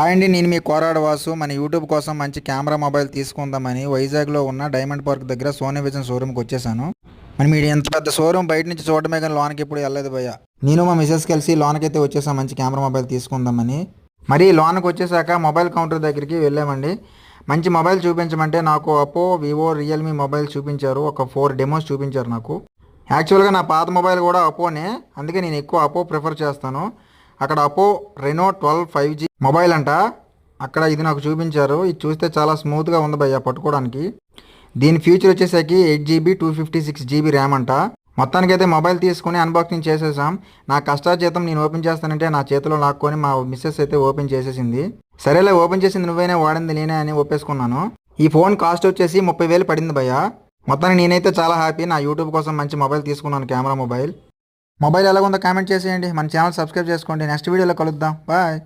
Hi అండి నేను మీ కోరాడ వాసు. మన యూట్యూబ్ కోసం మంచి కెమెరా మొబైల్ తీసుకుందామని వైజాగ్లో ఉన్న డైమండ్ పార్క్ దగ్గర సోనీ విజన్ షోరూమ్కి వచ్చేసాను. మరి మీరు ఎంత పెద్ద షోరూమ్ బయట నుంచి చూడటమే కానీ లోనకి ఎప్పుడు వెళ్ళలేదు భయ్య. నేను మా మిసెస్ కలిసి లోనకైతే వచ్చేసాం మంచి కెమెరా మొబైల్ తీసుకుందామని. మరి లోనకి వచ్చేసాక మొబైల్ కౌంటర్ దగ్గరికి వెళ్ళామండి. మంచి మొబైల్ చూపించమంటే నాకు అపో వివో రియల్మీ మొబైల్ చూపించారు. ఒక ఫోర్ డెమోస్ చూపించారు నాకు. యాక్చువల్గా నా పాత మొబైల్ కూడా అపోనే అందుకే నేను ఎక్కువ అపో ప్రిఫర్ చేస్తాను. అక్కడ Oppo Reno twelve five G mobile అంట. అక్కడ ఇది నాకు చూపించారు. ఇది చూస్తే చాలా స్మూత్గా ఉంది భయ్య పట్టుకోవడానికి. దీని ఫ్యూచర్ వచ్చేసరికి eight GB two fifty six GB RAM అంట. మొత్తానికైతే మొబైల్ తీసుకుని అన్బాక్సింగ్ చేసేసాం. నా కష్టాజీతం నేను ఓపెన్ చేస్తానంటే నా చేతిలో లాక్కొని మా మిస్సెస్ అయితే ఓపెన్ చేసేసింది. సరేలే ఓపెన్ చేసింది నువ్వైనా వాడింది నేనే అని ఒప్పేసుకున్నాను. ఈ ఫోన్ కాస్ట్ వచ్చేసి ముప్పై వేలు పడింది భయ్య. మొత్తానికి నేనైతే చాలా హ్యాపీ నా యూట్యూబ్ కోసం మంచి మొబైల్ తీసుకున్నాను కెమెరా మొబైల్ మొబైల్ ఎలాగుందో కామెంట్ చేసేయండి. మన ఛానల్ సబ్స్క్రైబ్ చేసుకోండి. నెక్స్ట్ వీడియోలో కలుద్దాం. బాయ్.